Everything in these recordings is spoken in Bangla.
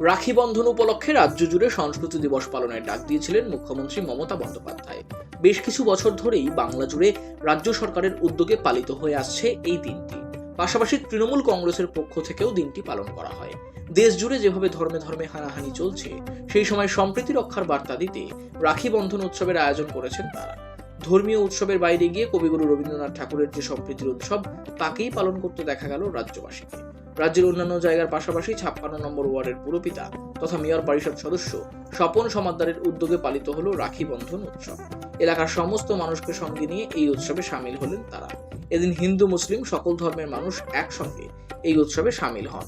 রাখি বন্ধন উপলক্ষে রাজ্য জুড়ে সংস্কৃতি দিবস পালনের ডাক দিয়েছিলেন মুখ্যমন্ত্রী মমতা বন্দ্যোপাধ্যায়। বেশ কিছু বছর ধরেই বাংলা জুড়ে রাজ্য সরকারের উদ্যোগে পালিত হয়ে আসছে এই দিনটি। পাশাপাশি তৃণমূল কংগ্রেসের পক্ষ থেকেও দিনটি পালন করা হয়। দেশ জুড়ে যেভাবে ধর্মে ধর্মে হানাহানি চলছে, সেই সময় সম্প্রীতি রক্ষার বার্তা দিতে রাখি বন্ধন উৎসবের আয়োজন করেছেন তারা। ধর্মীয় উৎসবের বাইরে গিয়ে কবিগুরু রবীন্দ্রনাথ ঠাকুরের যে সম্প্রীতির উৎসব, তাকেই পালন করতে দেখা গেল রাজ্যবাসীকে। রাজ্যের অন্যান্য জায়গার পাশাপাশি ছাপ্পান্ন নম্বর ওয়ার্ডের পুরপিতা তথা মেয়র পরিষদ সদস্য স্বপন সমাদ্দারের উদ্যোগে পালিত হলো রাখি বন্ধন উৎসব। এলাকার সমস্ত মানুষকে সঙ্গে নিয়ে এই উৎসবে সামিল হলেন তারা। এদিন হিন্দু, মুসলিম সকল ধর্মের মানুষ একসঙ্গে এই উৎসবে সামিল হন।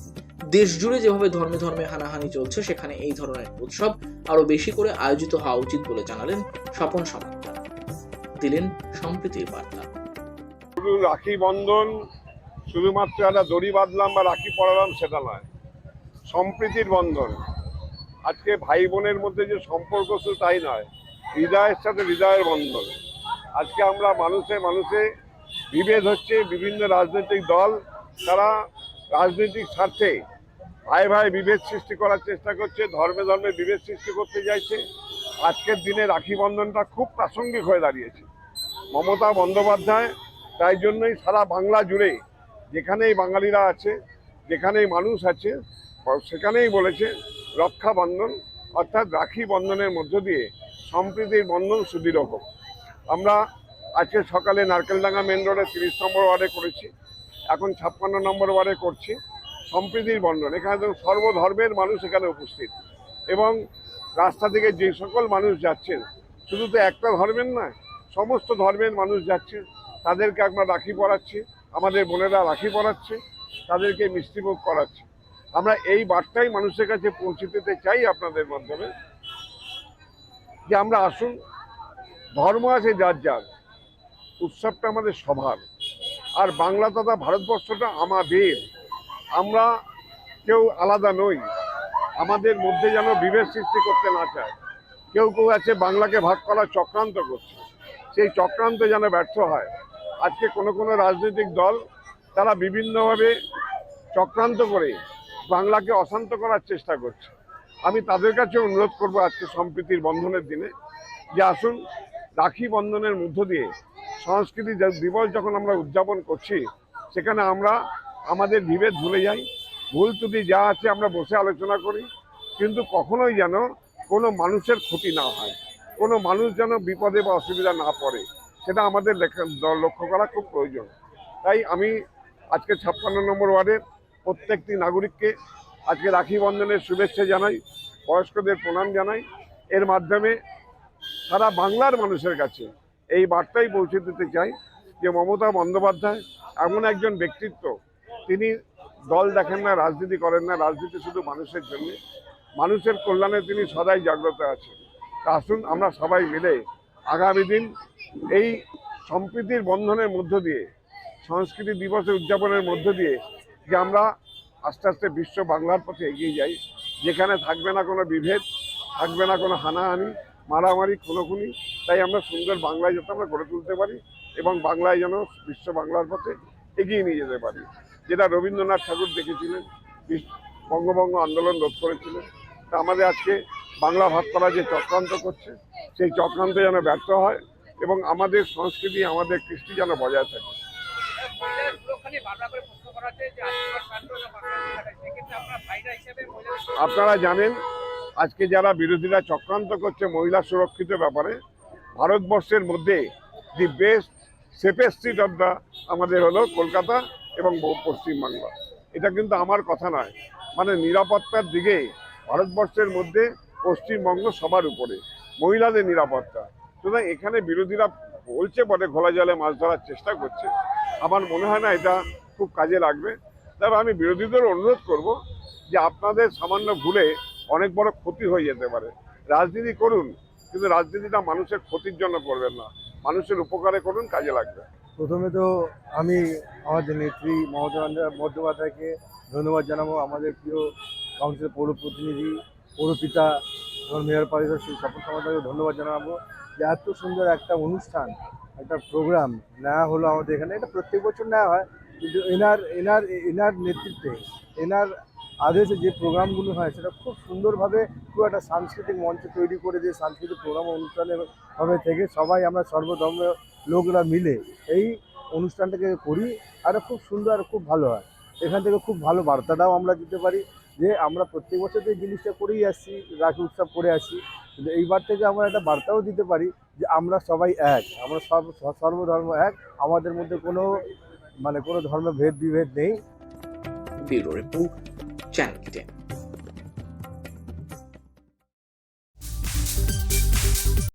দেশ জুড়ে যেভাবে ধর্মে ধর্মে হানাহানি চলছে, সেখানে এই ধরনের উৎসব আরও বেশি করে আয়োজিত হওয়া উচিত বলে জানালেন স্বপন সমাদ্দার। দিলেন সম্প্রীতির বার্তা। রাখি বন্ধন শুধুমাত্র একটা দড়ি বাঁধলাম বা রাখি পরালাম সেটা নয়। সম্প্রীতির বন্ধন। আজকে ভাই বোনের মধ্যে যে সম্পর্ক শুধু তাই নয়, হৃদয়ের সাথে হৃদয়ের বন্ধন। আজকে আমরা মানুষে মানুষে বিভেদ হচ্ছে, বিভিন্ন রাজনৈতিক দল তারা রাজনৈতিক স্বার্থে ভাই ভাই বিভেদ সৃষ্টি করার চেষ্টা করছে, ধর্মে ধর্মে বিভেদ সৃষ্টি করতে চাইছে আজকের দিনে রাখি বন্ধনটা খুব প্রাসঙ্গিক হয়ে দাঁড়িয়েছে। মমতা বন্দ্যোপাধ্যায় তাই জন্যই সারা বাংলা জুড়ে যেখানেই বাঙালিরা আছে, যেখানেই মানুষ আছে সেখানেই বলেছে, রক্ষা বন্ধন, অর্থাৎ রাখি বন্ধনের মধ্য দিয়ে সম্প্রীতির বন্ধন সুদৃঢ় হোক। আমরা আজকে সকালে নারকেলডাঙ্গা মেন রোডে তিরিশ নম্বর ওয়ার্ডে করেছি, এখন ছাপ্পান্ন নম্বর ওয়ার্ডে করছি, সম্প্রীতির বন্ধন। এখানে তো সর্বধর্মের মানুষ এখানে উপস্থিত। এবং রাস্তা থেকে যে সকল মানুষ যাচ্ছেন, শুধু তো একটা ধর্মের নয়, সমস্ত ধর্মের মানুষ যাচ্ছে তাদেরকে আমরা রাখি পরাচ্ছি। আমাদের বোনেরা রাখি পড়াচ্ছে তাদেরকে মিষ্টিমুখ করাচ্ছে। আমরা এই বার্তাই মানুষের কাছে পৌঁছে দিতে চাই আপনাদের মাধ্যমে যে আমরা আসুন, ধর্ম আছে যার যার, উৎসবটা আমাদের সবার। আর বাংলা তথা ভারতবর্ষটা আমাদের। আমরা কেউ আলাদা নই, আমাদের মধ্যে যেন বিভেদ সৃষ্টি করতে না চায়। কেউ কেউ আছে বাংলাকে ভাগ করার চক্রান্ত করছে, সেই চক্রান্ত যেন ব্যর্থ হয়। আজকে কোনো কোনো রাজনৈতিক দল তারা বিভিন্নভাবে চক্রান্ত করে বাংলাকে অশান্ত করার চেষ্টা করছে। আমি তাদের কাছে অনুরোধ করব আজকে সম্প্রীতির বন্ধনের দিনে যে আসুন, রাখি বন্ধনের মধ্য দিয়ে সংস্কৃতি দিবস যখন আমরা উদযাপন করছি, সেখানে আমরা আমাদের বিভেদ ভুলে যাই, ভুল ত্রুটি যা আছে আমরা বসে আলোচনা করি, কিন্তু কখনোই যেন কোনো মানুষের ক্ষতি না হয়, কোনো মানুষ যেন বিপদে বা অসুবিধা না পড়ে। সেটা আমাদের লক্ষ্য করা খুব প্রয়োজন। তাই আমি আজকে ছাপ্পান্ন নম্বর ওয়ার্ডের প্রত্যেকটি নাগরিককে আজকে রাখি বন্ধনের শুভেচ্ছা জানাই, বয়স্কদের প্রণাম জানাই। এর মাধ্যমে সারা বাংলার মানুষের কাছে এই বার্তাই পৌঁছে দিতে চাই যে মমতা বন্দ্যোপাধ্যায় এমন একজন ব্যক্তিত্ব। তিনি দল দেখেন না, রাজনীতি করেন না, রাজনীতি শুধু মানুষের জন্য। মানুষের কল্যাণে তিনি সদাই জাগ্রত আছেন। আসুন আমরা সবাই মিলে আগামী দিন এই সম্প্রীতির বন্ধনের মধ্য দিয়ে, সংস্কৃতি দিবসের উদযাপনের মধ্য দিয়ে যে আমরা আস্তে আস্তে বিশ্ব বাংলার পথে এগিয়ে যাই, যেখানে থাকবে না কোনো বিভেদ, থাকবে না কোনো হানাহানি, মারামারি, খুনোখুনি, তাই আমরা সুন্দর বাংলায় যাতে আমরা গড়ে তুলতে পারি এবং বাংলায় যেন বিশ্ব বাংলার পথে এগিয়ে নিয়ে যেতে পারি। যেটা রবীন্দ্রনাথ ঠাকুর দেখেছিলেন বঙ্গভঙ্গ আন্দোলন রোধ করেছিলেন। তা আমাদের আজকে বাংলা ভাগ করা যে চক্রান্ত করছে, সেই চক্রান্ত যেন ব্যর্থ হয় এবং আমাদের সংস্কৃতি, আমাদের কৃষ্টি যেন বজায় থাকে। আপনারা জানেন, আজকে যারা বিরোধীরা চক্রান্ত করছে মহিলা সুরক্ষিত ব্যাপারে, ভারতবর্ষের মধ্যে the best safest city of the আমাদের হলো কলকাতা এবং পশ্চিমবাংলা। এটা কিন্তু আমার কথা নয়। মানে নিরাপত্তার দিকে ভারতবর্ষের মধ্যে পশ্চিমবঙ্গ সবার উপরে। মহিলাদের নিরাপত্তা। সুতরাং এখানে বিরোধীরা বলছে বটে, ঘোলা জলে মাছ ধরার চেষ্টা করছে। আমার মনে হয় না এটা খুব কাজে লাগবে। তবে আমি বিরোধীদের অনুরোধ করব যে আপনাদের সামান্য ভুলে অনেক বড় ক্ষতি হয়ে যেতে পারে। রাজনীতি করুন, কিন্তু রাজনীতিটা মানুষের ক্ষতির জন্য করবেন না। মানুষের উপকারে করুন, কাজে লাগবে। প্রথমে তো আমি আমাদের নেত্রী মমতা বন্দ্যোপাধ্যায়কে ধন্যবাদ জানাব, আমাদের প্রিয় কাউন্সিল পৌর প্রতিনিধি পৌরপিতা, এবং মেয়র পরিষদ স্বপন সমাদারকে ধন্যবাদ জানাব। যে এত সুন্দর একটা অনুষ্ঠান, একটা প্রোগ্রাম নেওয়া হলো আমাদের এখানে। এটা প্রত্যেক বছর নেওয়া হয়, কিন্তু এনার এনার এনার নেতৃত্বে, এনার আদেশে যে প্রোগ্রামগুলো হয়, সেটা খুব সুন্দরভাবে খুব একটা সাংস্কৃতিক মঞ্চ তৈরি করে দিয়ে সাংস্কৃতিক প্রোগ্রাম অনুষ্ঠানের ভাবে থেকে সবাই আমরা সর্বধর্মের লোকরা মিলে এই অনুষ্ঠানটাকে করি, আর খুব সুন্দর আর খুব ভালো হয়। এখান থেকে খুব ভালো বার্তাটাও আমরা দিতে পারি যে আমরা প্রত্যেক বছর এই জিনিসটা করেই আসছি, রাখি উৎসব করে আসছি। কিন্তু এইবার থেকে আমরা একটা বার্তাও দিতে পারি যে আমরা সবাই এক, আমরা সব সর্বধর্ম এক, আমাদের মধ্যে কোনো মানে কোনো ধর্মের ভেদ বিভেদ নেই। Bureau report, channel